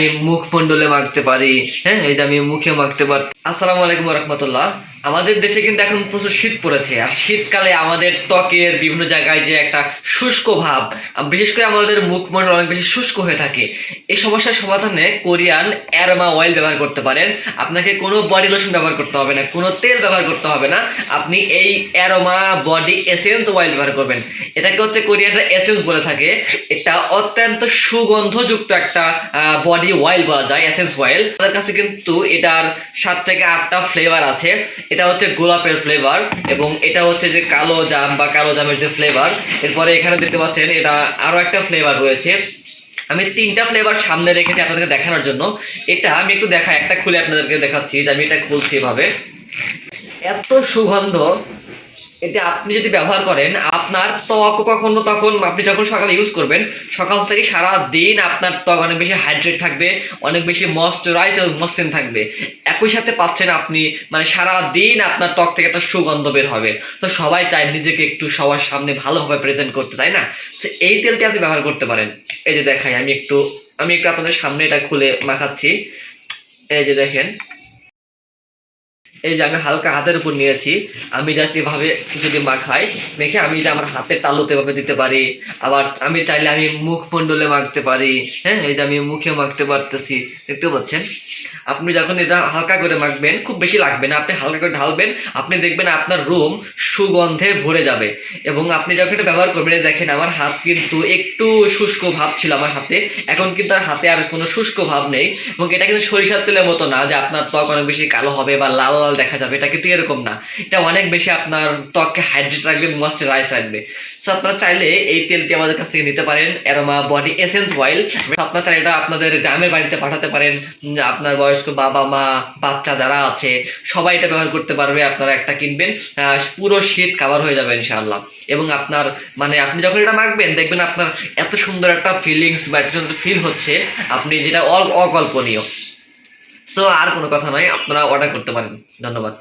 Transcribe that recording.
আমি মুখ মন্ডলে মাখতে পারি হ্যাঁ? যে আমি মুখে মাখতে পারি আসসালামু আলাইকুম রহমতুল্লাহ। আমাদের দেশে কিন্তু এখন প্রচুর শীত পড়েছে, আর শীতকালে আমাদের ত্বকের বিভিন্ন জায়গায় যে একটা শুষ্ক ভাব বিশেষ করে আমাদের মুখমণ্ডল অনেক বেশি শুষ্ক হয়ে থাকে। এই সমস্যার সমাধানে কোরিয়ান অ্যারোমা অয়েল ব্যবহার করতে পারেন। আপনাকে কোনো বডি লোশন ব্যবহার করতে হবে না, কোনো তেল ব্যবহার করতে হবে না। আপনি এই অ্যারোমা বডি এসেন্স অয়েল ব্যবহার করবেন। এটাকে হচ্ছে কোরিয়ানরা এসেন্স বলে থাকে। এটা অত্যন্ত সুগন্ধযুক্ত একটা বডি অয়েল পাওয়া যায়, এসেন্স অয়েল। আমাদের কাছে কিন্তু এটার সাত থেকে আটটা ফ্লেভার আছে। এটা হচ্ছে গোলাপের ফ্লেভার এবং এটা হচ্ছে যে কালো জাম বা কালো জামের যে ফ্লেভার এরপরে এখানে দেখতে পাচ্ছেন এটা আরও একটা ফ্লেভার রয়েছে। আমি তিনটা ফ্লেভার সামনে রেখেছি আপনাদেরকে দেখানোর জন্য। এটা আমি একটু দেখা, একটা খুলে আপনাদেরকে দেখাচ্ছি যে আমি এটা খুলছি এভাবে। এত সুগন্ধ এটা আপনি যদি ব্যবহার করেন, আপনার ত্বক কখনো তখন, আপনি যখন সকালে ইউজ করবেন, সকাল থেকে সারা দিন আপনার ত্বক অনেক বেশি হাইড্রেট থাকবে, অনেক বেশি ময়শ্চারাইজ এবং মসৃণ থাকবে। একই সাথে পাচ্ছেন আপনি মানে সারা দিন আপনার ত্বক থেকে একটা সুগন্ধ বের হবে। তো সবাই চায় নিজেকে একটু সবার সামনে ভালোভাবে প্রেজেন্ট করতে, তাই না? সো এই তেলটি আপনি ব্যবহার করতে পারেন। এই যে দেখাই, আমি একটু আমি একটু আপনাদের সামনে এটা খুলে মাখাচ্ছি। এই যে দেখেন এই যে আমি হালকা হাতের উপর নিয়েছি, আমি জাস্ট এভাবে যদি মাখাই মেখে আমি যে আমার হাতের তালুতে এভাবে দিতে পারি, আবার আমি চাইলে আমি মুখ মণ্ডলে মাখতে পারি হ্যাঁ এই যে আমি মুখে মাখতে পারতেছি, দেখতে পাচ্ছেন? আপনি যখন এটা হালকা করে মাখবেন, খুব বেশি লাগবে না, আপনি হালকা করে ঢালবেন, আপনি দেখবেন আপনার রুম সুগন্ধে ভরে যাবে। এবং আপনি যখন এটা ব্যবহার করবেন দেখেন আমার হাত কিন্তু একটু শুষ্ক ভাব ছিল আমার হাতে। এখন কিন্তু আর হাতে আর কোনো শুষ্ক ভাব নেই। এবং এটা কিন্তু সরিষার তেলের মতো না যে আপনার ত্বক অনেক বেশি কালো হবে বা লাল লাল দেখা যাবে। এটা কিন্তু এরকম না। এটা অনেক বেশি আপনার ত্বককে হাইড্রেট রাখবে ময়েশ্চারাইজ রাখবে। সো আপনারা চাইলে এই তেলটি আমাদের কাছ থেকে নিতে পারেন। অ্যারোমা বডি এসেন্স অয়েল আপনারা চাইলে এটা আপনাদের গ্রামের বাড়িতে পাঠাতে পারেন। আপনার বয়স্ক বাবা মা বাচ্চা যারা আছে, সবাই এটা ব্যবহার করতে পারবে। আপনারা একটা কিনবেন। পুরো শীত কাভার হয়ে যাবে ইনশাআল্লাহ। এবং আপনার মানে আপনি যখন এটা মাখবেন, দেখবেন আপনার এত সুন্দর একটা ফিলিংস বা একটা ফিল হচ্ছে, আপনি যেটা অকল্পনীয় সো আর কোনো কথা নয় আপনারা অর্ডার করতে পারেন। ধন্যবাদ।